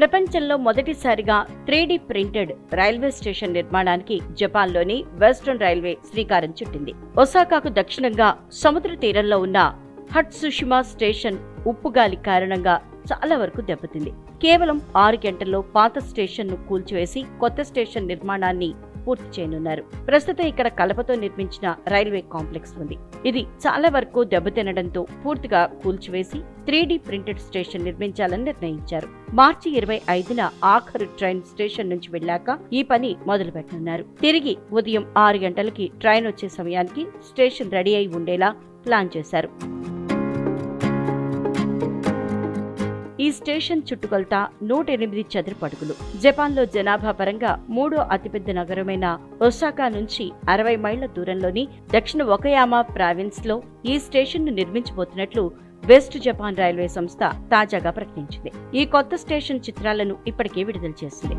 ప్రపంచంలో మొదటిసారిగా three printed railway station నిర్మాణానికి జపాన్లోని వెస్ట్రన్ రైల్వే శ్రీకారం చుట్టింది. ఒసాకాకు దక్షిణంగా సముద్ర తీరంలో ఉన్న హట్సుషిమా స్టేషన్ ఉప్పుగాలి కారణంగా చాలా వరకు దెబ్బతింది. కేవలం ఆరు గంటల్లో పాత స్టేషన్ను కూల్చివేసి కొత్త స్టేషన్ నిర్మాణాన్ని పూర్తి చేయనున్నారు. ప్రస్తుతం ఇక్కడ కలపతో నిర్మించిన రైల్వే కాంప్లెక్స్ ఉంది. ఇది చాలా వరకు దెబ్బతినడంతో పూర్తిగా కూల్చివేసి త్రీ ప్రింటెడ్ స్టేషన్ నిర్మించాలని నిర్ణయించారు. మార్చి ఇరవై ఐదున ఆఖరు ట్రైన్ స్టేషన్ నుంచి వెళ్ళాక ఈ పని మొదలు పెట్టనున్నారు తిరిగి ఉదయం ఆరు గంటలకి ట్రైన్ వచ్చే సమయానికి స్టేషన్ రెడీ అయి ఉండేలా ప్లాన్ చేశారు. ఈ స్టేషన్ చుట్టుకొలత నూట ఎనిమిది చదరపడుగులు. జపాన్లో జనాభా పరంగా మూడో అతిపెద్ద నగరమైన ఒసాకా నుంచి అరవై మైళ్ళ దూరంలోని దక్షిణ ఒకయామా ప్రావిన్స్లో ఈ స్టేషన్ను నిర్మించబోతున్నట్లు వెస్ట్ జపాన్ రైల్వే సంస్థ తాజాగా ప్రకటించింది. ఈ కొత్త స్టేషన్ చిత్రాలను ఇప్పటికే విడుదల చేసింది.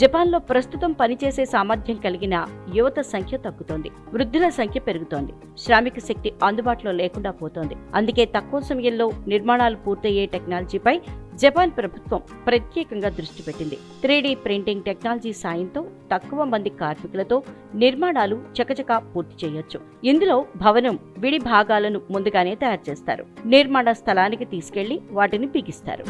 జపాన్లో ప్రస్తుతం పనిచేసే సామర్థ్యం కలిగిన యువత సంఖ్య తగ్గుతోంది. వృద్ధుల సంఖ్య పెరుగుతోంది. శ్రామిక శక్తి అందుబాటులో లేకుండా పోతోంది. అందుకే తక్కువ సమయంలో నిర్మాణాలు పూర్తయ్యే టెక్నాలజీపై జపాన్ ప్రభుత్వం ప్రత్యేకంగా దృష్టి పెట్టింది. త్రీడీ ప్రింటింగ్ టెక్నాలజీ సాయంతో తక్కువ మంది కార్మికులతో నిర్మాణాలు చకచకా పూర్తి చేయొచ్చు. ఇందులో భవనం విడి భాగాలను ముందుగానే తయారు చేస్తారు. నిర్మాణ స్థలానికి తీసుకెళ్ళి వాటిని బిగిస్తారు.